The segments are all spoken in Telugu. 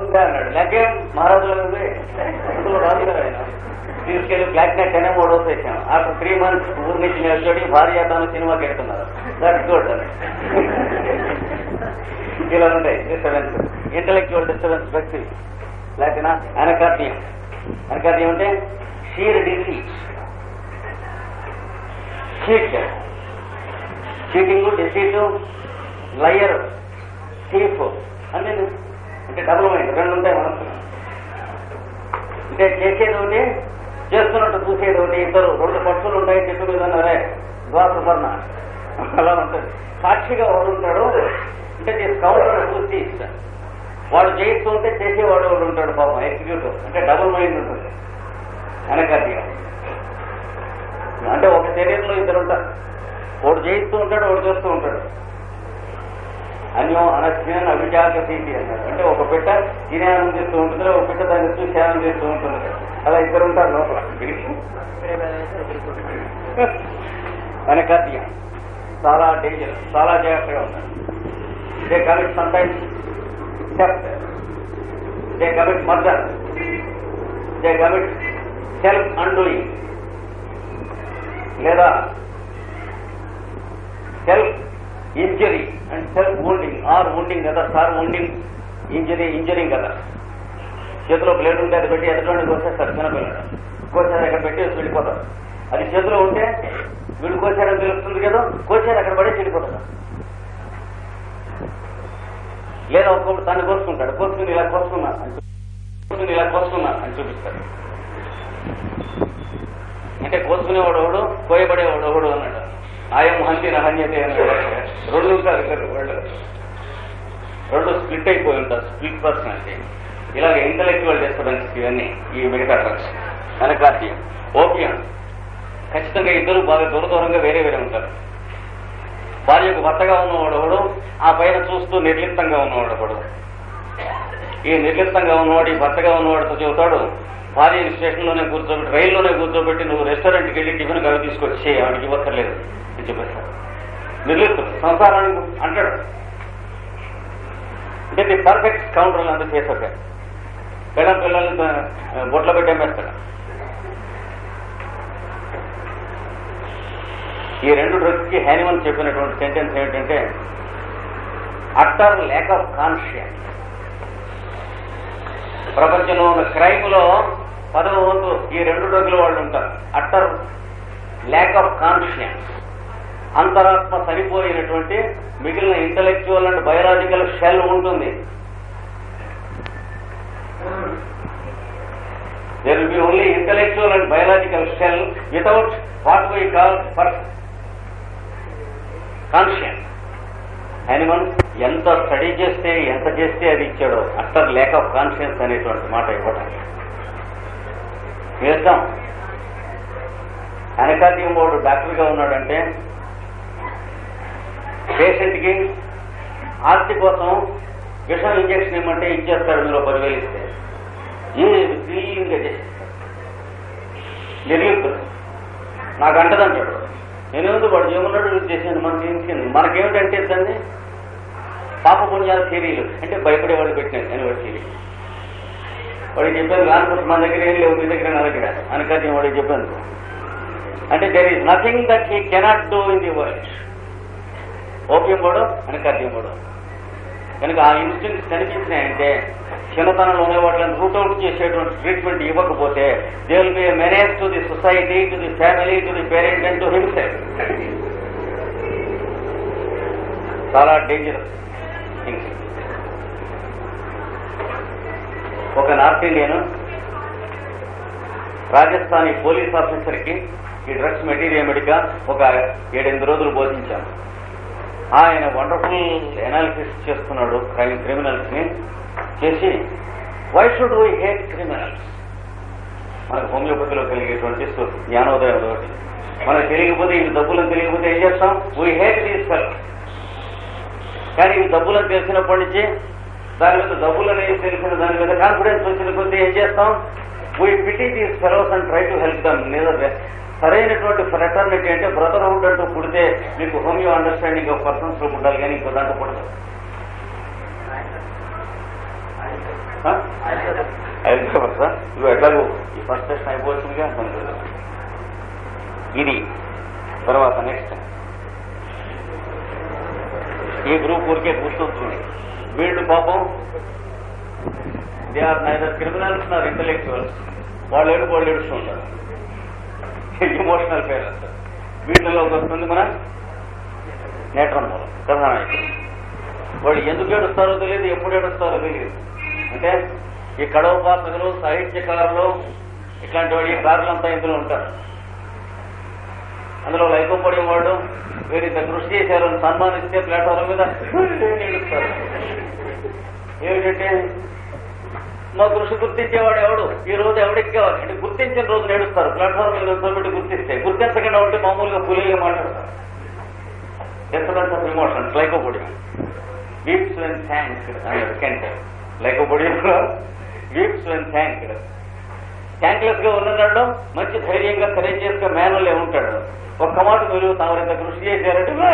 అన్నాడు లేకే మహారాజుల అందులో రాజు గారు ఆయన. తీసుకెళ్ళి బ్లాక్ నెట్ అనే మూడు రోజులు వేసాం ఆఫ్టర్ త్రీ మంత్స్ ఊరి నుంచి నిలబడి భార్య తాను సినిమాకి వెళ్తున్నారు. దట్ గుడ్ అని ఇలా ఉంటాయి డిస్టర్బెన్స్. ఇంటలెక్చువల్ డిస్టర్బెన్స్ వ్యక్తి. లేకపోతే అనకార్యం. అనకార్యం అంటే sheer disease cheat cheating deceit liar thief అంటే అంటే డబుల్ మైండ్ రెండు ఉంటాయి మనసు అంటే చేసేది ఒకటి చేస్తున్నట్టు చూసేది ఒకటి ఇద్దరు రెండు పక్షులు ఉంటాయి చెట్టు మీద అరే ద్వాసపర్ణ అలా ఉంటుంది. సాక్షిగా వాడు ఉంటాడు. అంటే నేను కౌంటర్ చూసి ఇస్తాను వాడు చేయిస్తూ ఉంటే చేసేవాడు వాడు ఉంటాడు పాపం ఎగ్జిక్యూటివ్. అంటే డబుల్ మైండ్ ఉంటుంది. వెనకర్య అంటే ఒక శరీరంలో ఇద్దరు ఉంటారు. వాడు చేయిస్తూ ఉంటాడు వాడు చేస్తూ ఉంటాడు. అన్యం అనస్మ్యాన్ అభిజాత స్థితి అన్నారు అంటే ఒక పిట్ట తినేనం చేస్తూ ఉంటుంది ఒక పిట్ట దాన్ని చూసి చేస్తూ ఉంటుంది? అలా ఇద్దరు ఉంటారు లోపల. వెనకర్యం చాలా డేంజర్ చాలా జాగ్రత్తగా ఉంటారు. They commit sometimes theft they commit murder they commit self undoing లేదా self injury and self wounding or wounding కదా సార్ wounding ఇంజరీ ఇంజరింగ్ కదా. చేతిలో బ్లేడ్ ఉంటే అది పెట్టి ఎదుటి కోసేస్తారు చిన్నపిల్లలు కోసారు అక్కడ పెట్టి వెళ్ళిపోతారు. అది చేతిలో ఉంటే వీడు కోసారని తెలుస్తుంది కదా కోసారు అక్కడ పడే వెళ్ళిపోతారు. లేదా ఒక్కొక్కటి దాన్ని కోసుకుంటాడు కోసుకుని ఇలా కోసుకున్నా కోసుకుని ఇలా కోసుకున్నా అని చూపిస్తాడు అంటే కోసుకునేవాడు ఒకడు కోయబడేవాడు ఒకడు అన్నాడు. ఆయం హంతి నహన్యతే అని కూడా రెండు సార్ వాళ్ళు. రెండు స్ప్లిట్ అయిపోయి ఉంటారు స్ప్లిట్ పర్సనాలిటీ ఇలాగ ఇంటలెక్చువల్ డిస్టర్బెన్స్ ఇవన్నీ ఈ మిగతా డ్రగ్స్ అనకార్డియం ఓపియం ఖచ్చితంగా ఇద్దరు బాగా దూర దూరంగా వేరే వేరే ఉంటారు. భార్యకు భర్తగా ఉన్నవాడు ఆ పైన చూస్తూ నిర్లిప్తంగా ఉన్నవాడు ఈ నిర్లిప్తంగా ఉన్నవాడు ఈ భర్తగా ఉన్నవాడితో చెబుతాడు భార్యని స్టేషన్లోనే కూర్చోబెట్టి రైల్లోనే కూర్చోబెట్టి నువ్వు రెస్టారెంట్కి వెళ్ళి టిఫిన్ అవి తీసుకొచ్చి ఆవిడకి ఇవ్వక్కర్లేదు అని చెప్పేస్తాడు నిర్లిప్తుడు సంసారానికి అంటాడు. అంటే నీ పర్ఫెక్ట్ కౌంటర్ అంతా చేసాక పెద్ద పిల్లల్ని త- బొట్లో పెట్టేమేస్తాడు ఈ రెండు డ్రగ్స్ హ్యానిమన్ చెప్పినటువంటి సెంటెన్స్ ఏమిటంటే అట్టర్ ల్యాక్ ఆఫ్ కాన్షియస్ ప్రపంచంలో ఉన్న క్రైమ్లో పదవ వంతు ఈ రెండు డ్రగ్ల వాళ్ళు ఉంటారు. అట్టర్ ల్యాక్ ఆఫ్ కాన్షియన్స్ అంతరాత్మ సరిపోయినటువంటి మిగిలిన ఇంటలెక్చువల్ అండ్ బయలాజికల్ షెల్ ఉంటుంది. There will be only intellectual and biological shell without what we call for conscience animal ఎంత స్టడీ చేస్తే ఎంత చేస్తే అది ఇచ్చాడో అట్టర్ ల్యాక్ ఆఫ్ కాన్షియన్స్ అనేటువంటి మాట ఇవ్వటానికి చేద్దాం అనకాద్యం వాడు డాక్టర్గా ఉన్నాడంటే పేషెంట్కి ఆస్తి కోసం విషం ఇంజక్షన్ ఇవ్వమంటే ఇచ్చేస్తారు మీరు పదివేలు ఇస్తే ఏది క్లీన్గా చేసేస్తారు నిర్లిప్తుడు నాకు అంటదంటాడు నేనేందుకు వాడు ఏమన్నాడు ఇది చేశాను మనకి ఏంటి మనకేమిటంటే దాన్ని పాప పుణ్యాల థీరీలు అంటే భయపడే వాళ్ళు పెట్టినారు. అని వాడి థీరీ వాడికి చెప్పాను కాన్ఫరెన్స్ మన దగ్గర ఏం లేవు మీ దగ్గర నా దగ్గర. అనకాద్యం వాడికి చెప్పాను అంటే there is nothing that he cannot do in the world opium వాడు అనకాద్యం వాడు. కనుక ఆ ఇన్స్టింగ్స్ కనిపించినాయంటే చిన్నతనంలో ఉండే వాటిని రూట్ చేసేటువంటి ట్రీట్మెంట్ ఇవ్వకపోతే they will be manage to the society to the family to the parent and to himself చాలా డేంజరస్ థింగ్స్ ఒక నార్త్ ఇండియన్ రాజస్థానీ పోలీస్ ఆఫీసర్కి ఈ డ్రగ్స్ మెటీరియల్ మెడికా ఒక ఏడెనిమిది రోజులు బోధించాను. ఆయన వండర్ఫుల్ ఎనాలిసిస్ చేస్తున్నాడు క్రైమ్ క్రిమినల్స్ని చేసి why should we hate criminals మనకు హోమియోపతిలో కలిగేటువంటి జ్ఞానోదయం ఒకటి. మనకు తెలియకపోతే ఇవి డబ్బులను తెలియకపోతే ఏం చేస్తాం? వీ హేట్ దీస్ కానీ ఇవి డబ్బులను తెలిసినప్పటి నుంచి దాని మీద డబ్బులు అనేది తెలిసిన దాని మీద కాన్ఫిడెన్స్ వచ్చిన కొద్దీ ఏం చేస్తాం? We pity these fellows and try to help them లేదా సరైనటువంటి ఫ్రెటర్నిటీ అంటే బ్రదర్హుడ్ అంటూ పుడితే మీకు హోమియో అండర్స్టాండింగ్ ఆఫ్ పర్సన్స్లో ఉండాలి కానీ ఇంకో దాంట్లో పుడదు ఇవి ఎట్లాగో? ఈ ఫస్ట్ సెషన్ అనుకుంటున్నాను. ఇది తర్వాత నెక్స్ట్ ఈ గ్రూప్ ఊరికే గుర్తొస్తుంది వీళ్ళు పాపం. They are neither criminals nor intellectuals వాళ్ళు ఏడు వాళ్ళు ఏడుస్తూ ఉంటారు ఇమోషనల్ పేరెంట్స్ వీటిలోకి వస్తుంది మన నేటం మూలం కథానాయకుడు వాళ్ళు ఎందుకు ఏడుస్తారో తెలియదు ఎప్పుడు ఏడుస్తారో తెలియదు. అంటే ఈ కడవ పాత్రలు సాహిత్యకారులు ఇట్లాంటి వాడి కారులంతా ఇందులో ఉంటారు. అందులో లైకోపడి వాడు వీరు ఇంత కృషి సన్మానిస్తే ప్లాట్ఫారం మీద ఏడుస్తారు. ఏమిటంటే మా కృషి గుర్తించేవాడు ఎవడు? ఈ రోజు ఎవడెక్కేవాడు అంటే గుర్తించిన రోజు నేడుస్తారు. ప్లాట్ఫామ్ మీద నిల్చోబెట్టి గుర్తిస్తే. గుర్తించకుండా ఉంటే మామూలుగా పులిగా మాట్లాడతారు. Disturbance of emotions lycopodium weeps when thank అన్నాడు కెంట్ వీప్స్ వెన్ థ్యాంక్ థ్యాంక్లెస్గా ఉన్నదాడు మంచి ధైర్యంగా కరేజియస్గా మేనల్ ఉంటాడు. ఒక్క మాట మీరు తామరింత కృషి చేశారంటే "ఆ,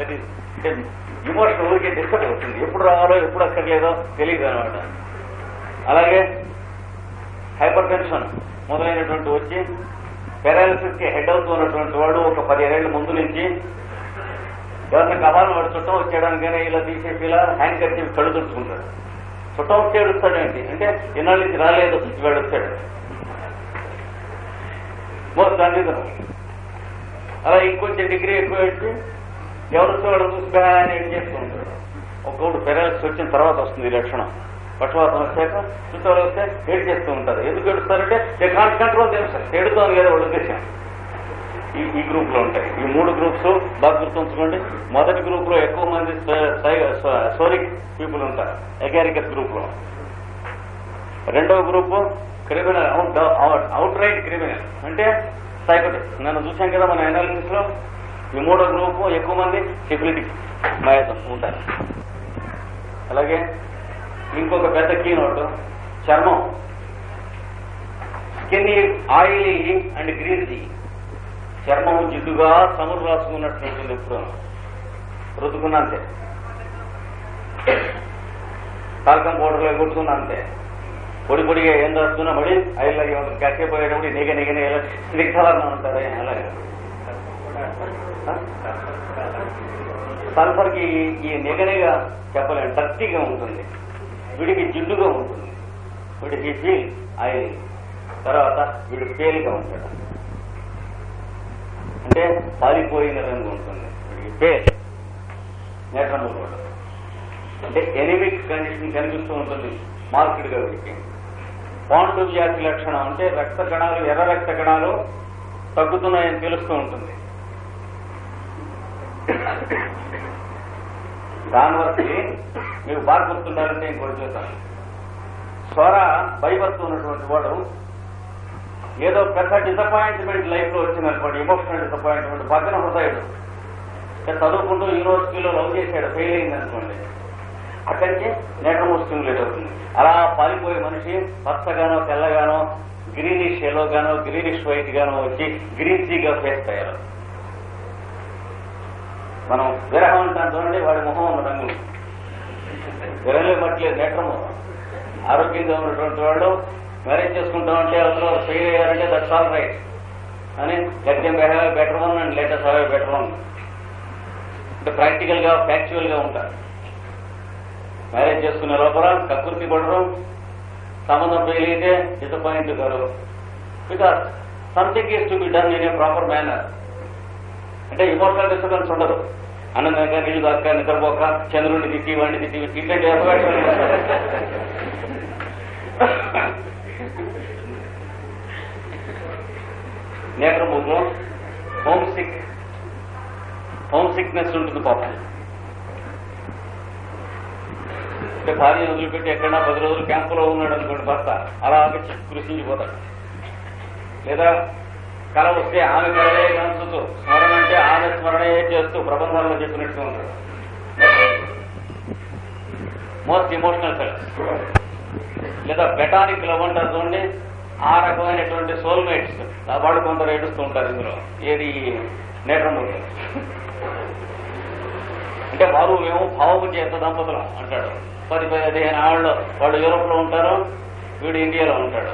ఎవరికి కావాలంటాడు ఇమోషన్ ఊరికే డిస్టర్బ్ అవుతుంది. ఎప్పుడు రావాలో ఎప్పుడు అక్కర్లేదో తెలియదు అనమాట అలాగే హైపర్ టెన్షన్ మొదలైనటువంటి వచ్చి పెరాలిసిస్కి హెడ్ అవుతున్నటువంటి వాడు ఒక పదిహేనేళ్ళ ముందు నుంచి ఎవరిని కబాలు వాడు చుట్టం వచ్చేయడానికైనా ఇలా తీసేసి ఇలా హ్యాండ్ కట్టి కళ్ళు తుడుచుకుంటాడు. చుట్టం వచ్చి అంటే ఇన్నాళ్ళ నుంచి రాలేదు ఇవాడు వచ్చాడు. మోస్ట్ దాని అలా ఇంకొంచెం డిగ్రీ ఎక్కువ పెట్టి ఎవరు వస్తే వాడు అని ఏం చేస్తూ ఒకడు ఒక్కొక్కడు పెరాలిసిస్ వచ్చిన తర్వాత వస్తుంది ఈ లక్షణం. పక్షవాతం వచ్చాక చుట్టాలు వస్తే ఏడు చేస్తూ ఉంటారు. ఎందుకు ఏడుస్తారంటే దే కాంట్ కంట్రోల్ తెలుసు ఏడుతాను కదా వాళ్ళ ఉద్దేశం. ఈ ఈ గ్రూప్లో ఉంటాయి. ఈ మూడు గ్రూప్స్ బాగా గుర్తుంచుకోండి. మొదటి గ్రూప్లో ఎక్కువ మంది సోరిక్ పీపుల్ ఉంటారు. ఎగారికస్ గ్రూప్లో రెండవ group criminal out outright criminal. అంటే సైకోటిక్స్ నన్ను చూసాం కదా మన అనాలిసిస్లో ఈ మూడో గ్రూపు ఎక్కువ మంది సిబిలిటిక్స్ మయాసం ఉంటారు. అలాగే ఇంకొక పెద్ద కీ నోట్ చర్మం. స్కిన్ ఆయిలీ అండ్ గ్రీజీ చర్మం జిడ్డుగా సమురు రాసుకున్నట్టు ఉంటుంది ఎప్పుడు. రుద్దుకున్నా అంతే పౌడర్లో కొట్టుకున్నా అంతే పొడి పొడిగా ఏం రాస్తున్నా మడి ఆయిల్ ఉంటుంది. కక్కిపోయేటప్పుడు నిగ నిగ నిగ స్నిగ్ధవర్ణం ఉంటారే. అలాగే. సల్ఫర్కి ఈ నిగనిగా చెప్పలేము డర్టీగా ఉంటుంది. వీడికి జిడ్డుగా ఉంటుంది. వీడికి ఫీల్ ఆయిల్ తర్వాత వీడు పేలిగా ఉంటాడు. అంటే పాలిపోయిన రంగు ఉంటుంది. వీడికి పేల్ నేత్రము కూడా అంటే ఎనిమిక్ కండిషన్ కనిపిస్తూ ఉంటుంది. మార్కెట్గా వీడికి. పాండు వ్యాధి లక్షణం అంటే రక్త కణాలు ఎర్ర రక్త కణాలు తగ్గుతున్నాయని తెలుస్తూ ఉంటుంది. దాని మీరు మీకు బాగా నేను కూడా చూస్తాను స్వర భయపడుతూ ఉన్నటువంటి వాడు ఏదో పెద్ద డిసప్పాయింట్మెంట్ లైఫ్లో వచ్చింది అనుకోండి ఎమోషనల్ డిసప్పాయింట్మెంట్ పక్కన హృదయుడు చదువుకుంటూ యూనివర్సిటీలో లవ్ చేశాడు ఫెయిల్ అయింది అనుకోండి. అక్కడికి నేటము స్టిమ్యులేట్ అవుతుంది. అలా పాలిపోయే మనిషి పచ్చగానో తెల్లగానో గ్రీనిష్ ఎల్లో గానో గ్రీనిష్ వైట్ గానో వచ్చి గ్రీన్సీగా ఫేస్ అయ్యారు మనం విరహం అంటాం చూడండి వాడి మొహం ఉన్న రంగు విరలే పట్టలేదు నేత్రము ఆరోగ్యంగా ఉన్నటువంటి వాళ్ళు మ్యారేజ్ చేసుకుంటామంటే అందులో ఫెయిల్ అయ్యారంటే దట్స్ ఆల్ రైట్. అని గట్యం behave better one and latest have better one. అంటే ప్రాక్టికల్గా ఫ్యాక్చువల్గా ఉంటారు మ్యారేజ్ చేసుకునే లోపల కకృతి పడరు సంబంధం ఫెయిల్ అయితే డిసప్పాయింట్ గారు because something is to be done in a proper manner. అంటే ఇమోషనల్ డిస్టర్బెన్స్ ఉండదు. అన్నం కనుక నీళ్ళు దాకా నిద్రపోక చంద్రుడిని తిట్టి వాడిని తిట్టి ఇట్లాంటి ఏర్పాటు నేత్రముఖంలో హోమ్ సిక్ హోమ్ సిక్నెస్ ఉంటుంది పాపం. అంటే భార్య వదిలిపెట్టి ఎక్కడన్నా పది రోజులు క్యాంపులో ఉన్నాడు అనుకోండి భర్త అలాగే కృషించిపోతాడు. లేదా కళ వస్తే ఆమె కళలే కలుసుతూ స్మరణ అంటే ఆమె స్మరణే చేస్తూ ప్రబంధాల్లో చెప్పినట్టు ఉంటాడు మోస్ట్ ఇమోషనల్ ఫెలస్ లేదా బెటానిక్ లవ్ అంటారు చూడండి ఆ రకమైనటువంటి సోల్మేట్స్ వాడు కొందరు ఏడుస్తూ ఉంటారు ఇందులో. ఏది? నేత్రంలో అంటే వారు మేము భావము చేత దంపతులం అంటాడు. పది పదిహేను ఆళ్ళు వాళ్ళు యూరోప్లో ఉంటారు వీడు ఇండియాలో ఉంటాడు.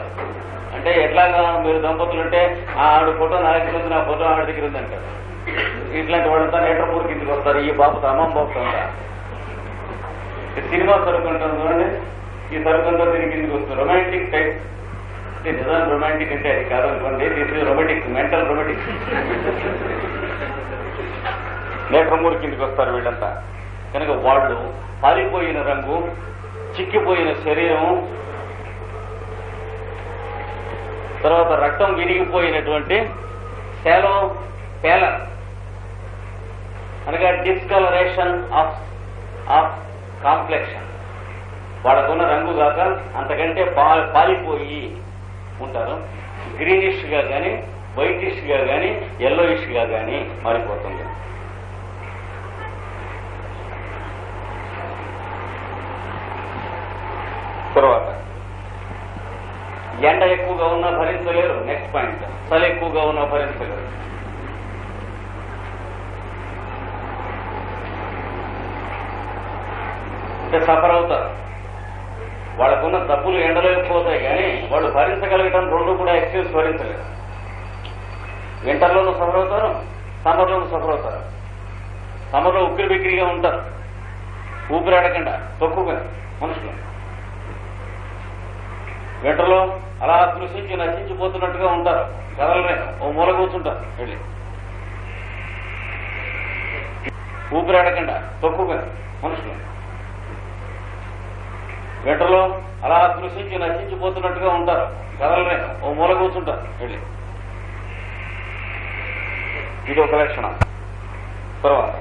అంటే ఎట్లాగా మీరు దంపతులు అంటే ఆ ఆవిడ ఫోటో నా దగ్గర ఉంది నా ఫోటో ఆవిడ దగ్గర ఉంది అంటారు. ఇట్లాంటి వాళ్ళంతా నేటర్పూర్ కిందకి వస్తారు ఈ బాబుతో అమ్మమ్మ బాబుతో సినిమా సరుకు ఉంటుంది చూడండి. ఈ సరుకు దీని కిందకి వస్తుంది? రొమాంటిక్ టైప్ నిజాం రొమాంటిక్ అంటే అది కాదనుకోండి this is romantic mental romantic నేట్రమూరి కిందకి వస్తారు వీళ్ళంతా. కనుక వాళ్ళు పాలిపోయిన రంగు చిక్కిపోయిన శరీరం తర్వాత రక్తం విరిగిపోయినటువంటి సేలో పేలర్. అనగా డిస్కలరేషన్ ఆఫ్ ఆఫ్ కాంప్లెక్షన్ వాళ్ళకున్న రంగు కాక అంతకంటే పాలిపోయి ఉంటారు. గ్రీనిష్గా కానీ వైటిష్గా కానీ ఎల్లోయిష్గా కానీ మారిపోతుంది తర్వాత ఎండ ఎక్కువగా ఉన్నా భరించలేరు నెక్స్ట్ పాయింట్ చలి ఎక్కువగా ఉన్నా భరించగలరు అంటే సఫర్ అవుతారు. వాళ్ళకున్న డబ్బులు ఎండలేకపోతాయి కానీ వాళ్ళు భరించగలగటం రెండు కూడా ఎక్స్క్యూజ్ భరించలేరు వింటర్లోనూ సఫర్ అవుతారు సమ్మర్లోనూ సఫర్ అవుతారు. సమ్మర్లో ఉక్కిరి బిక్కిరిగా ఉంటారు. ఊపిరాడకుండా తక్కువగా మనుషులు. వింటర్లో అలా కృషించి నశించిపోతున్నట్టుగా ఉంటారు. కదలలేరు ఓ మూల కూర్చుంటారు. వెళ్ళి. ఊపిరాడకుండా తక్కువగా మనుషులు. వింటర్లో అలా కృషించి నశించిపోతున్నట్టుగా ఉంటారు. కదలలేరు ఓ మూల కూర్చుంటారు. వెళ్ళి. ఇది ఒక లక్షణం. తర్వాత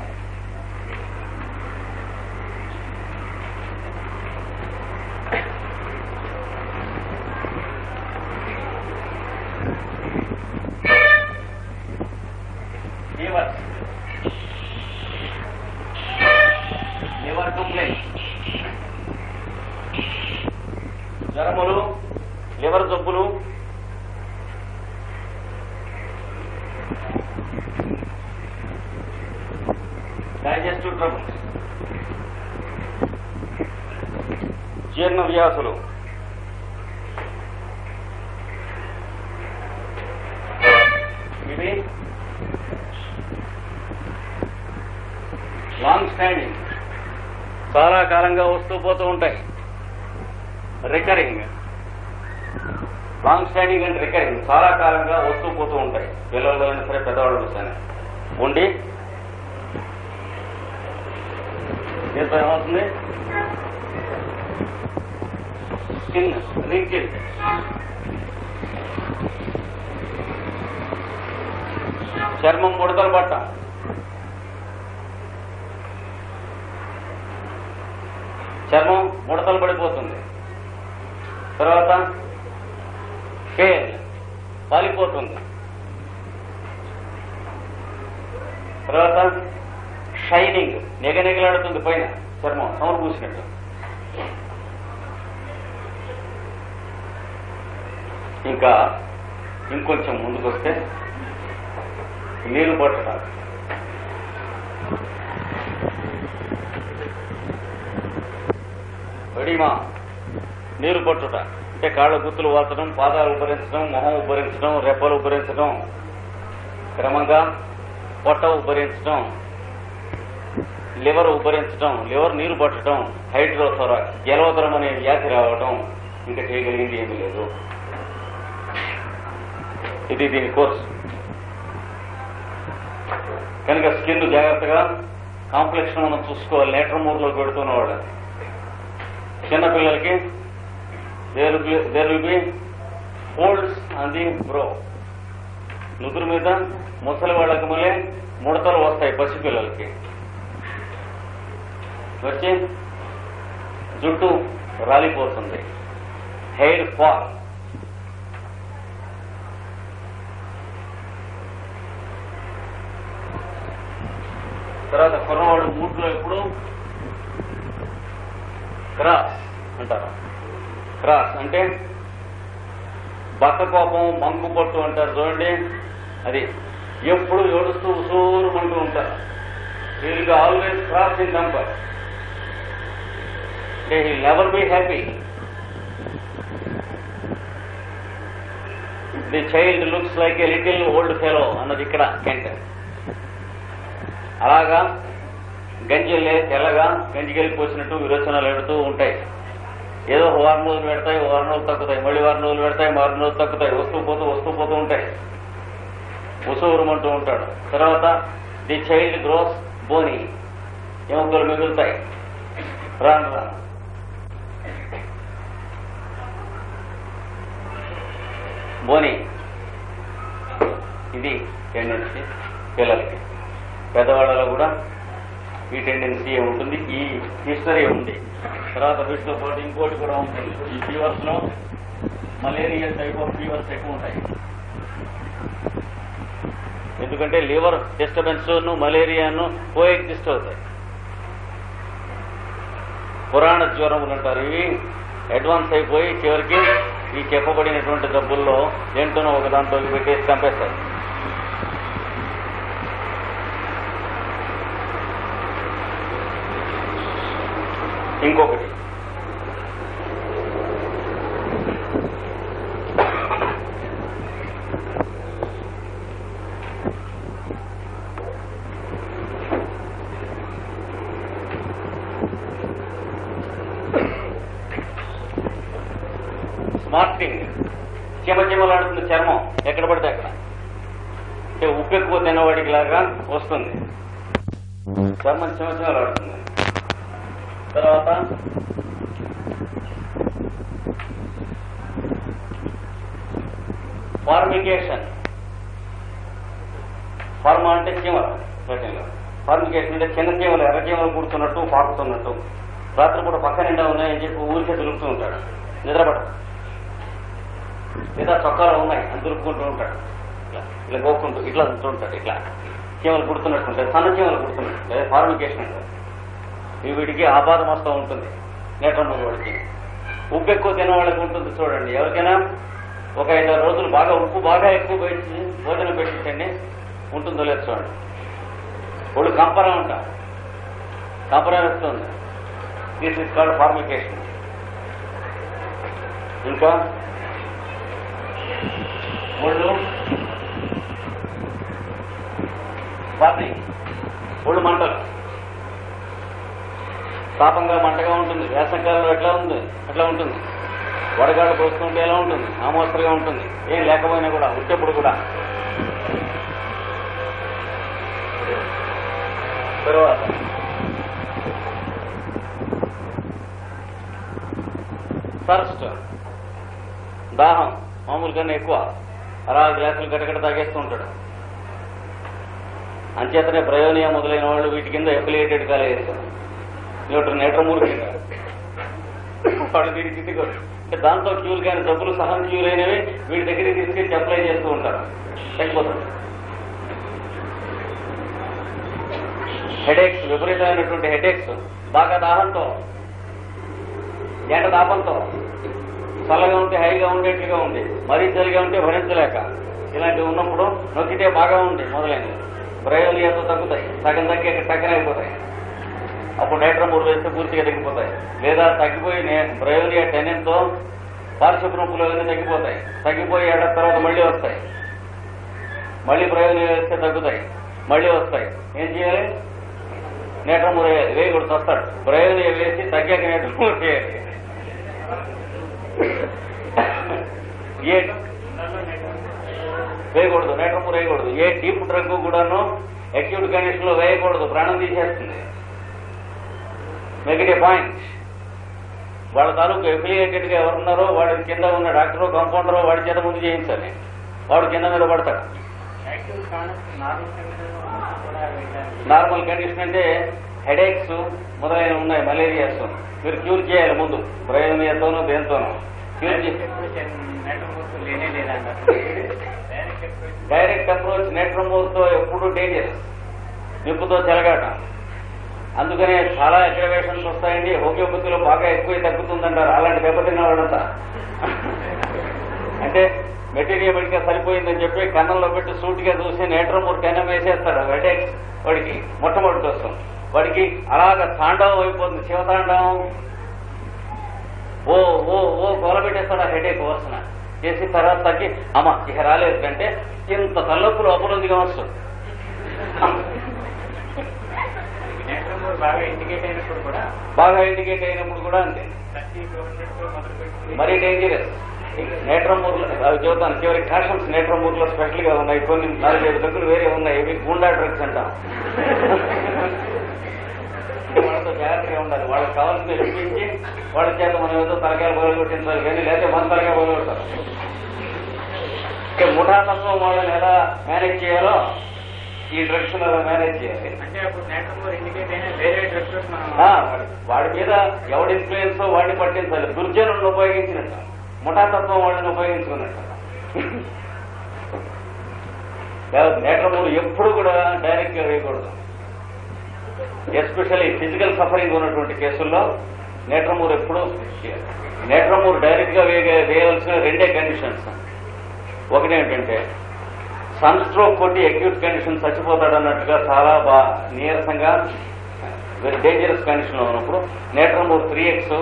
లివర్ లివర్ కంప్లైంట్ జ్వరములు లివర్ జబ్బులు డైజెస్టివ్ ట్రబుల్స్ జీర్ణ వ్యాసులు ఇవి లాంగ్ స్టాండింగ్ చాలా కాలంగా వస్తూ పోతూ ఉంటాయి. Recurring long standing and recurring చాలా కాలంగా వస్తూ పోతూ ఉంటాయి. పిల్లలు సరే పెద్దవాళ్ళు సరే ఉండి. దీంతో ఏమవుతుంది? స్కిన్ రింకిల్ చర్మం ముడతలు పట్టం చర్మం ముడతలు పడిపోతుంది. తర్వాత హెయిర్ పాలిపోతుంది. తర్వాత షైనింగ్ నెగనెగలాడుతుంది పైన చర్మం సౌండ్ పూసినట్టు ఇంకా ఇంకొంచెం ముందుకు వస్తే నీళ్ళు పట్టడం కడిమా నీరు పట్టుట. అంటే కాళ్ళ గుత్తులు వాచడం పాదాలు ఉబ్బరించడం మొహం ఉబ్బరించడం రెప్పలు ఉబ్బరించడం క్రమంగా పొట్ట ఉబ్బరించడం లివర్ ఉబ్బరించడం లివర్ నీరు పట్టడం. హైడ్రోసోరా జలవతరం అనే వ్యాధి రావడం ఇంకా చేయగలిగింది ఏమీ లేదు. ఇది దీని కోర్స్. కనుక స్కిన్ జాగ్రత్తగా కాంప్లెక్షన్ మనం చూసుకోవాలి. నేటర్ మూడ్లో పెడుతున్న వాళ్ళు చిన్నపిల్లలకి there there will be folds on the brow నుదురు మీద ముసలి వాళ్ళకి మళ్ళీ ముడతలు వస్తాయి పసిపిల్లలకి వచ్చి జుట్టు రాలిపోతుంది. హెయిర్ ఫాల్ తర్వాత కుర్రవాడు మూట్లో ఎప్పుడు క్రాస్ అంటారు. క్రాస్ అంటే బక్క కోపం మంగు పట్టు అంటారు చూడండి. అది ఎప్పుడు ఏడుస్తూ ఉసూరుమంటూ ఉంటారు. he always cross in number అంటే he never be happy the child looks like a little old fellow అన్నది ఇక్కడ కెంట్ అలాగా గంజిలే తెల్లగా గంజికెళ్ళి పోసినట్టు విరోచనాలు పెడుతూ ఉంటాయి. ఏదో వారం రోజులు పెడతాయి వారం రోజులు తగ్గుతాయి మళ్ళీ వారం రోజులు పెడతాయి వారం రోజులు తగ్గుతాయి వస్తూ పోతూ వస్తూ పోతూ ఉంటాయి. ఉసూరుమంటూ ఉంటాడు. తర్వాత ది చైల్డ్ గ్రోస్ బోని. ఎముకలు మిగులుతాయి. రాను రాను. బోని. ఇది టెండెన్సీ పిల్లలకి. పెద్దవాళ్ళలో కూడా ఈ టెండెన్సీ ఉంటుంది ఈ హిస్టరీ ఉంది. తర్వాత వీటితో పాటు ఇంకోటి కూడా ఉంటుంది ఈ ఫీవర్స్లో మలేరియా టైప్ ఆఫ్ ఫీవర్స్ ఎక్కువ ఉంటాయి. ఎందుకంటే లివర్ డిస్టర్బెన్స్ మలేరియాను కో ఎగ్జిస్ట్ అవుతాయి. పురాణ జ్వరములు అంటారు. ఇవి అడ్వాన్స్ అయిపోయి చివరికి ఈ చెప్పబడినటువంటి జబ్బుల్లో ఏంటోనో ఒక దాంట్లోకి పెట్టేసి చంపేస్తారు ఇంకొకటి. స్మార్టింగ్ చిమ చిమలాడుతున్న చర్మం. ఎక్కడ పడితే అక్కడ. ఉప్పెక్కువ తినవాడికి లాగా వస్తుంది. చర్మం చిమ చిమలాడుతుంది. తర్వాత ఫార్మికేషన్ ఫార్మ అంటే చీమలు ఫార్మికేషన్ అంటే చిన్న చీమలు ఎర్ర చీమలు కూర్చున్నట్టు పాకుతున్నట్టు. రాత్రిపూట పక్క నిండా ఉన్నాయని చెప్పి ఊరికే దులుపుతూ ఉంటాడు. నిద్రపడ లేదా చొక్కాలు ఉన్నాయి అని దులుపుకుంటూ ఉంటాడు. ఇట్లా ఇలా గోక్కుంటూ ఇట్లా ఉంటాడు ఇట్లా. చీమలు కుడుతున్నట్టు ఉంటాయి సన్న చీమలు కుడుతున్నట్టు లేదా ఫార్మికేషన్ అంటారు వీడికి ఆపాదం వస్తూ ఉంటుంది. నేత్రం వాడికి ఉప్పు ఎక్కువ తినే వాళ్ళకి ఉంటుంది చూడండి. ఎవరికైనా ఒక ఐదారు రోజులు బాగా ఉప్పు బాగా ఎక్కువ పెట్టి భోజనం పెట్టించండి ఉంటుందో లేదు చూడండి. ఒళ్ళు కంపర ఉంటా. కంపర వస్తుంది దిస్ ఇస్ కాల్డ్ ఫార్మికేషన్ ఇంకా? ఒళ్ళు బాధి ఒళ్ళు మంటలు. తాపంగా మంటగా ఉంటుంది వేసంకాలంలో ఎట్లా ఉంది? అట్లా ఉంటుంది? వడగాడు పోసుకుంటే ఎలా ఉంటుంది? ఆమోస్తరుగా ఉంటుంది. ఏం లేకపోయినా కూడా వచ్చేప్పుడు కూడా. తర్వాత. ఫస్ట్ దాహం మామూలుగానే ఎక్కువ. అలా గ్లాసులు గటగట తాగేస్తూ ఉంటాడు. అంచేతనే ప్రయోనియా మొదలైన వాళ్ళు వీటి కింద ఎఫిలియేటెడ్ కాలేదు ఏమిటో నేట్రమూర్ వాళ్ళు వాడు వీడి కిందకి దాంతో క్యూలు కానీ డబ్బులు సహం క్యూలు అయినవి వీడి దగ్గరికి తీసుకెళ్ళి అప్లై చేస్తూ ఉంటారు. తగ్గిపోతుంది హెడేక్స్ విపరీతమైనటువంటి హెడేక్స్ బాగా దాహంతో ఎండ దాపంతో చల్లగా ఉంటే హైగా ఉండేట్టుగా ఉంది మరీ చలిగా ఉంటే భరించలేక. ఇలాంటివి ఉన్నప్పుడు నొక్కితే బాగా ఉంది మొదలైనవి. ప్రయోజనాలతో తగ్గుతాయి సగం తగ్గి టక్కన అయిపోతాయి అప్పుడు నైట్రమ్ మూడు వేస్తే పూర్తిగా తగ్గిపోతాయి. లేదా తగ్గిపోయి ప్రయోజన టెనెన్తో పారిశుభ్ర నొప్పులు అవన్నీ తగ్గిపోతాయి. తగ్గిపోయి ఏడాది తర్వాత మళ్ళీ వస్తాయి. మళ్ళీ ప్రయోజనం వేస్తే తగ్గుతాయి. మళ్ళీ వస్తాయి. ఏం చేయాలి? నేట్రమ్ వేయకూడదు వస్తాడు. ప్రయోజనం వేసి తగ్గాక నేట్రమ్ చేయాలి ఏ వేయకూడదు. నేట్రమ్ వేయకూడదు. ఏ డీప్ డ్రగ్ కూడాను అక్యూట్ కండిషన్లో వేయకూడదు. ప్రాణం తీసేస్తుంది. నెగిటివ్ పాయింట్ వాళ్ళ తాలూకు ఎఫిలియేటెడ్గా ఎవరున్నారో వాడి కింద ఉన్న డాక్టరో కాంపౌండరో వాడి చేత ముందు చేయించాలి. వాడు కింద మీద పడతాడు. నార్మల్ కండిషన్ అంటే హెడేక్స్ మొదలైన ఉన్నాయి మలేరియాస్ మీరు క్యూర్ చేయాలి ముందు. ప్రయోజనతోనూ దేంతోనూ క్యూర్ డైరెక్ట్ అప్రోచ్ నెట్రమోర్తో ఎప్పుడు డేంజరస్ నిప్పుతో చెలగాట అందుకనే చాలా అగ్రవేషన్స్ వస్తాయండి. హోమియోపతిలో బాగా ఎక్కువ తగ్గుతుందంటారు. అలాంటి దెబ్బతిన్న వాళ్ళంతా అంటే మెటీరియల్ మెడికా సరిపోయిందని చెప్పి కన్నంలో పెట్టి సూటిగా చూసి నేట్రమూర్ కన్నం వేసేస్తాడు అంటే వాడికి మొట్టమొదటి వస్తుంది వాడికి అలాగ తాండవం అయిపోతుంది. శివతాండవం. ఓ ఓ ఓ గోల పెట్టేస్తాడు ఆ హెడేక్ వస్తున్న చేసి తర్వాత తగ్గి అమ్మ ఇక రాలేదు కంటే ఇంత తలనొప్పి లోపల వస్తుంది బాగా ఇండికేట్ అయినప్పుడు కూడా బాగా ఇండికేట్ అయినప్పుడు కూడా అంతే. మరీ డేంజరస్ నేట్రమూర్లో అవి చూద్దాను చివరి కాషన్స్ నేట్రమూర్లో స్పెషల్గా ఉన్నాయి. కొన్ని నాలుగైదు దగ్గర వేరే ఉన్నాయి. ఇవి గుండా డ్రగ్స్ అంటాం. వాళ్ళతో జాగ్రత్తగా ఉండాలి. వాళ్ళకి కావాల్సిన ఇప్పించి వాళ్ళ చేత మనం ఏదో తలకాయలు బయలుకొట్టించాలి కానీ లేకపోతే మన తలకాయ బయలుకొట్టాలి అంటే ముఠా తత్వం వాళ్ళని ఎలా మేనేజ్ చేయాలో ఈ డ్రగ్స్ మేనేజ్ చేయాలి. వాడి- వాడి మీద ఎవడి ఇన్ఫ్లుయెన్స్ వాడిని పట్టించాలి దుర్జనులను ఉపయోగించినట్టు. ముఠాతత్వం వాళ్ళని ఉపయోగించుకున్నట్టు. నేట్రమూలు ఎప్పుడు కూడా డైరెక్ట్గా వేయకూడదు. ఎస్పెషల్లీ ఫిజికల్ సఫరింగ్ ఉన్నటువంటి కేసుల్లో నేట్రమూర్ ఎప్పుడు నేట్రమూర్ డైరెక్ట్గా వేయ వేయవలసిన రెండే కండిషన్స్ ఒకటి ఏంటంటే సన్ స్ట్రోక్ కొట్టి అక్యూట్ కండిషన్ చచ్చిపోతాడు అన్నట్టుగా చాలా బా నీరసంగా వెరీ డేంజరస్ కండిషన్లో ఉన్నప్పుడు నేట్రమూర్ త్రీ ఎక్స్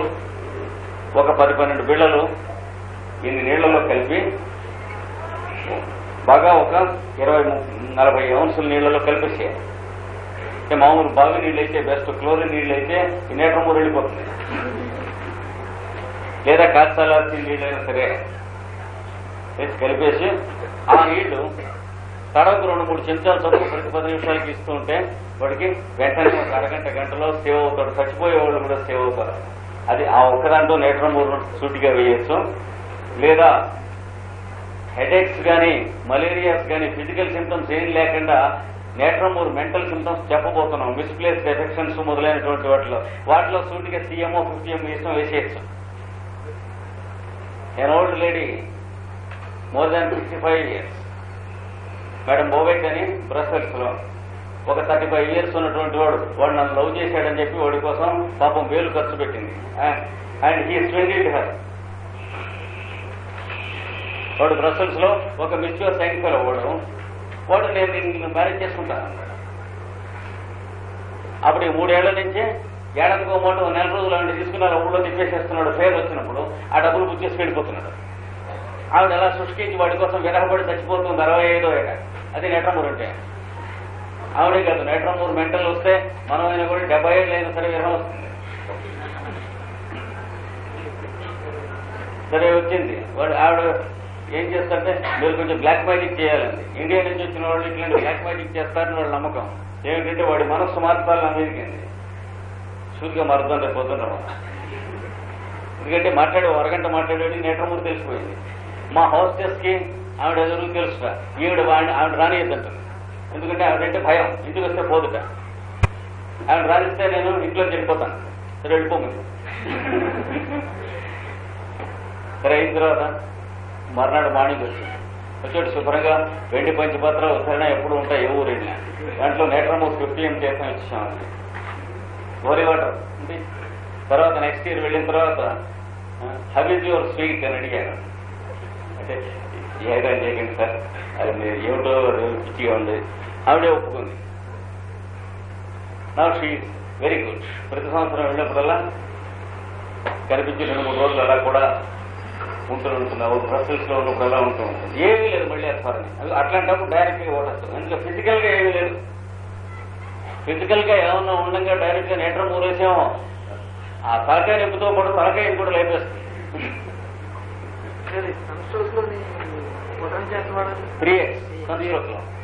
ఒక పది పన్నెండు బిళ్ళలు ఇన్ని నీళ్ళలో కలిపి బాగా ఒక ఇరవై నలభై అంశుల నీళ్ళలో కలిపేసేయాలి మామూలు బావి నీళ్ళు అయితే బెస్ట్ క్లోరిన్ నీళ్ళు అయితే ఈ నేట్రమూర్ వెళ్ళిపోతుంది. లేదా కాస్తాలాల్సిన నీళ్ళైనా సరే వేసి కలిపేసి ఆ నీళ్ళు తడవకు రెండు మూడు చెంచాలు చదువు ప్రతి పది నిమిషాలకి ఇస్తూ ఉంటే వాడికి వెంటనే ఒక అరగంట గంటలో సేవ్ అవుతాడు. చచ్చిపోయే వాళ్ళు కూడా సేవ్ అవుతారు. అది ఆ ఒక్కదాంట్లో మూడు సూటిగా వేయచ్చు. లేదా హెడేక్స్ కానీ మలేరియాస్ కానీ ఫిజికల్ సిమ్టమ్స్ ఏం లేకుండా నేట్రమూర్ మెంటల్ సిమ్టమ్స్ చెప్పబోతున్నాం. మిస్ప్లేస్ ఎఫెక్షన్స్ మొదలైనటువంటి వాటిలో. వాటిలో సూటిగా సీఎంఓ ఫిఫ్టీఎం ఇష్టం వేసేయచ్చు. An old lady more than fifty five years madam బోబెట్ అని బ్రసెల్స్లో ఒక థర్టీ ఫైవ్ ఇయర్స్ ఉన్నటువంటి వాడు వాడు నన్ను లవ్ చేశాడని చెప్పి వాడి కోసం పాపం వేలు ఖర్చు పెట్టింది. అండ్ హీ స్వెండిడ్ హర్ వాడు బ్రసెల్స్లో ఒక మెచ్యూర్ సైన్స్ అవ్వడం వాడు నేను నిన్ను మ్యారేజ్ చేసుకుంటాను అప్పుడు ఈ మూడేళ్ళ నుంచి ఏడాదికో మాట నెల రోజులు అంటే తీసుకున్నారు ఊళ్ళో తిప్పేసేస్తున్నాడు ఫేర్ వచ్చినప్పుడు ఆ డబ్బులు బుక్ చేసి వెళ్ళిపోతున్నాడు. ఆవిడ ఎలా సృష్టించి వాడి కోసం విరహపడి చచ్చిపోతుంది అరవై ఐదో ఏడాది. అది నెట్రమూర్ అంటే. ఆవిడే కాదు నెట్రమూర్ మెంటల్ వస్తే మనం అయినా కూడా డెబ్బై ఏళ్ళు అయినా సరే విరహం వస్తుంది. సరే వచ్చింది. వాడు ఆవిడ ఏం చేస్తారంటే మీరు కొంచెం బ్లాక్ మ్యాజిక్ చేయాలండి. ఇండియా నుంచి వచ్చిన వాళ్ళు ఇట్లాంటి బ్లాక్ మ్యాజిక్ చేస్తారని వాళ్ళ నమ్మకం. ఏమిటంటే వాడి మనస్సు మార్చాలని అమెరికండి సూర్యుగా మారుద్దాం రేపు ఎందుకంటే మాట్లాడే అరగంట మాట్లాడేది నేట్రమూరు తెలిసిపోయింది. మా హోస్టెస్కి ఆవిడ ఎదురు తెలుసుట ఈవిడ వాడిని ఆవిడ రానియద్దంటారు ఎందుకంటే ఆవిడంటే భయం. ఇంటికి వస్తే పోదుట. ఆవిడ రానిస్తే నేను ఇంట్లో చెడిపోతాను సరే వెళ్ళిపోమని సరే అయిన తర్వాత మర్నాడు మార్నింగ్ వచ్చింది. వచ్చేటి శుభ్రంగా వెండి పంచపత్ర ఉత్తరణ ఎప్పుడు ఉంటాయి ఏ ఊరు దాంట్లో నేట్రమూర్ ఫిఫ్టీ ఎం చేసాం ఇచ్చాం హోలీ వాటర్ ఉంది తర్వాత నెక్స్ట్ ఇయర్ వెళ్ళిన తర్వాత హవ్ ఇస్ యువర్ స్వీట్ అని అడిగాను అంటే ఏదైనా చేయకండి సార్. అది మీరు ఏమిటో పిచ్చిగా ఉంది. ఆవిడే ఒప్పుకుంది. నా షీ వెరీ గుడ్ ప్రతి సంవత్సరం వెళ్ళినప్పుడల్లా కనిపించి రెండు మూడు రోజులు అలా కూడా ఉంటూ ఉంటున్నావు బ్రసెల్స్లో ఉన్నప్పుడు అలా ఉంటూ ఉంటుంది. ఏమీ లేదు మళ్ళీ వేస్తారని అది అట్లాంటప్పుడు డైరెక్ట్గా ఓటేస్తాం. ఎందుకంటే ఫిజికల్గా ఏమీ లేదు. ఫిజికల్గా ఏమన్నా ఉండగా డైరెక్ట్గా నేటర్ మూరేసామో ఆ తలకాయ నొప్పితో పాటు తలకాయ కూడా లేపేస్తుంది. సంస్కృతిలోని ఉదయం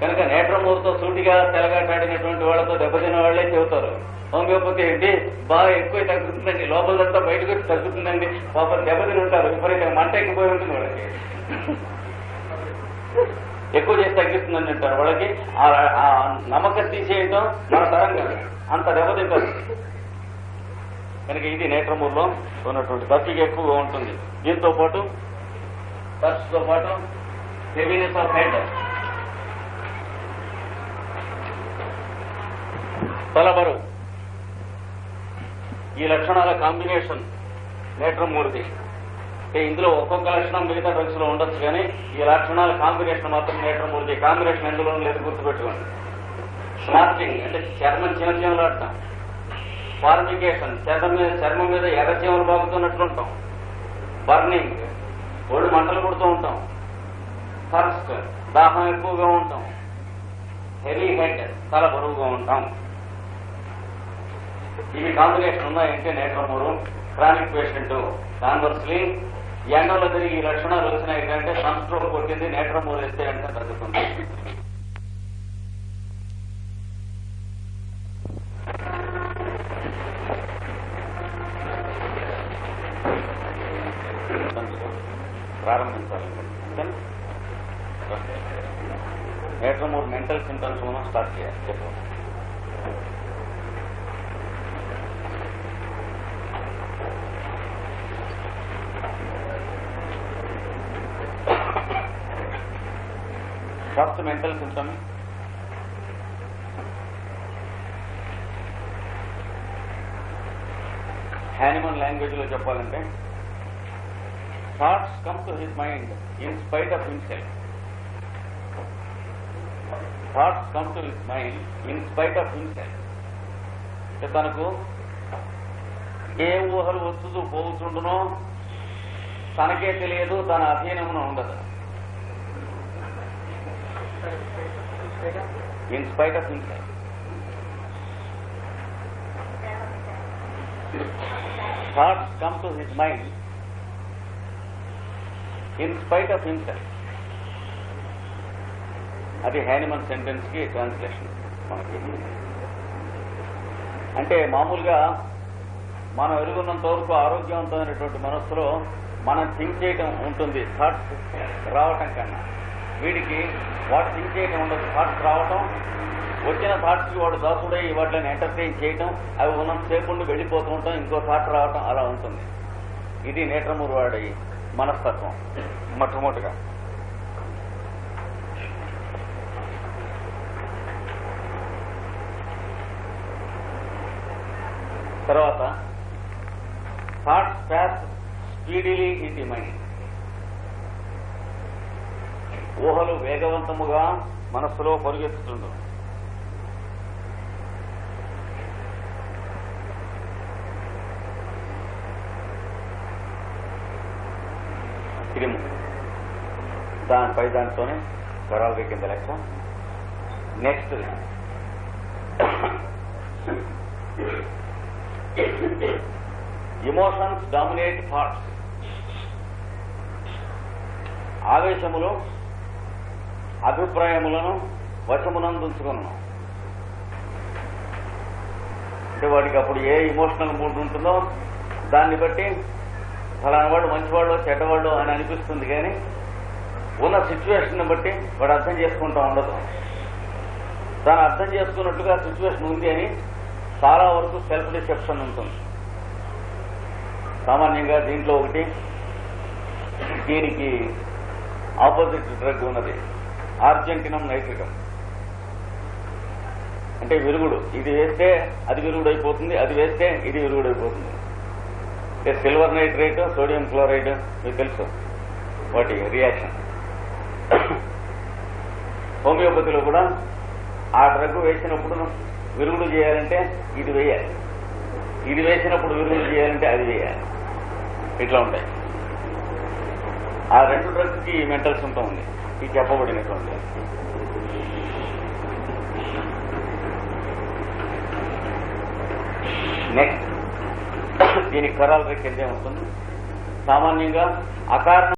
కనుక నేట్రమూరుతో సూటిగా తెలగాటాడినటువంటి వాళ్ళతో దెబ్బతిన వాళ్ళే చెబుతారు. హోమియోపతి ఏంటి? బాగా ఎక్కువ తగ్గుతుందండి. లోపలంతా బయటకు వచ్చి తగ్గుతుందండి. పాపం దెబ్బతిని ఉంటారు. విపరీతంగా మంట ఎక్కిపోయి ఉంటుంది వాళ్ళకి. ఎక్కువ చేసి తగ్గిస్తుందని అంటారు వాళ్ళకి. ఆ- నమ్మకం తీసేయటం మన తరం కాదు. అంత దెబ్బతింటారు. కనుక ఇది నేత్రమూరులో ఉన్నటువంటి దప్పిక ఎక్కువగా ఉంటుంది. దీంతో పాటు ఖర్చుతో పాటు హెవీనెస్ ఆఫ్ హెడ్ తలబరువు ఈ లక్షణాల కాంబినేషన్ నేత్రం మూడిది. ఇందులో ఒక్కొక్క లక్షణం మిగతా డ్రగ్స్లో ఉండొచ్చు కానీ ఈ లక్షణాల కాంబినేషన్ మాత్రం నేటర్ మూర్తి కాంబినేషన్ ఎందులో లేదు గుర్తుపెట్టుకోండి. స్నాచింగ్ అంటే చర్మం చిన్న చీమలాడటం ఫార్మికేషన్ చర్మం మీద చర్మం మీద ఎర్ర చీమలు బాగుతున్నట్లు బర్నింగ్ ఒళ్ళు మంటలు కొడుతూ ఉంటాం. థర్స్ట్ దాహం ఎక్కువగా ఉంటాం. Heavy head. తల బరువుగా ఉంటాం. ఇవి కాంబినేషన్ ఉన్నాయంటే నేత్రమూరు క్రానిక్ పేషెంట్ కాన్వర్స్లీ ఎండలో తిరిగి ఈ లక్షణాలు వచ్చినాయి ఏంటంటే సన్ స్ట్రోక్ కొట్టింది నేత్రమూరు వేస్తే అంటే తగ్గుతుంది. ప్రారంభించాలి నేట్రమూరు మెంటల్ సింటమ్స్ మనం స్టార్ట్ చేయాలి. చెప్పండి ఫస్ట్ మెంటల్ సిమ్టమ్ హ్యానిమన్ లాంగ్వేజ్లో చెప్పాలంటే thoughts come to his mind in spite of himself thoughts come to his mind in spite of himself తనకు ఏ ఊహలు వస్తుందో పోతుండునో తనకే తెలియదు తన అధీనమున ఉండదు. In spite of himself. Thoughts come to his mind in spite of himself. అది హ్యానిమన్ సెంటెన్స్కి ట్రాన్స్లేషన్ మనకి అంటే మామూలుగా మనం ఎరుగున్నంత వరకు ఆరోగ్యవంతమైనటువంటి మనస్సులో మనం థింక్ చేయటం ఉంటుంది థాట్స్ రావటం కన్నా. వీడికి వాడు థింక్ చేయటం ఉండదు థాట్స్ రావటం వచ్చిన థాట్స్ వాడు దాసుడై వాటిని ఎంటర్టైన్ చేయటం అవి ఉన్నంతసేపు ఉండి వెళ్ళిపోతూ ఉంటాం ఇంకో థాట్ రావటం అలా ఉంటుంది. ఇది నేత్రమూరు వాడి మనస్తత్వం. మొట్టమొదటిగా. తర్వాత thoughts pass speedily in the mind ఊహలు వేగవంతముగా మనస్సులో పరుగెత్తుతుండవు క్రిము దానిపై దాంతోనే గొడవల కింద లెక్క. నెక్స్ట్ ఇమోషన్స్ డామినేట్ థాట్స్ ఆవేశములు అభిప్రాయములను వశమునందుంచుకున్నాం. అంటే వాడికి అప్పుడు ఏ ఇమోషనల్ మూడ్ ఉంటుందో దాన్ని బట్టి ఫలానా వాడు మంచివాడు చెడ్డవాడు అని అనిపిస్తుంది కానీ ఉన్న సిచ్యువేషన్ బట్టి వాడు అర్థం చేసుకుంటా ఉండదు. తాను అర్థం చేసుకున్నట్టుగా సిచ్యువేషన్ ఉంది అని చాలా వరకు సెల్ఫ్ డిసెప్షన్ ఉంటుంది. సామాన్యంగా దీంట్లో ఒకటి దీనికి ఆపోజిట్ డ్రగ్ ఉన్నది. ఆర్జెంటినం నైట్రికం అంటే విరుగుడు. ఇది వేస్తే అది విరుగుడు అయిపోతుంది అది వేస్తే ఇది విరుగుడు అయిపోతుంది అంటే సిల్వర్ నైట్రేట్ సోడియం క్లోరైడ్ మీకు తెలుసు. వాటి రియాక్షన్ హోమియోపతిలో కూడా ఆ డ్రగ్ వేసినప్పుడు విరుగుడు చేయాలంటే ఇది వేయాలి. ఇది వేసినప్పుడు విరుగుడు చేయాలంటే అది వేయాలి. ఇట్లా ఉంటాయి. ఆ రెండు డ్రగ్స్కి మెంటల్ సొంతం ఉంది. ఇది చెప్పబడినటువంటి. నెక్స్ట్ దీనికి కరాల కిందే ఉంటుంది? సామాన్యంగా అకారణం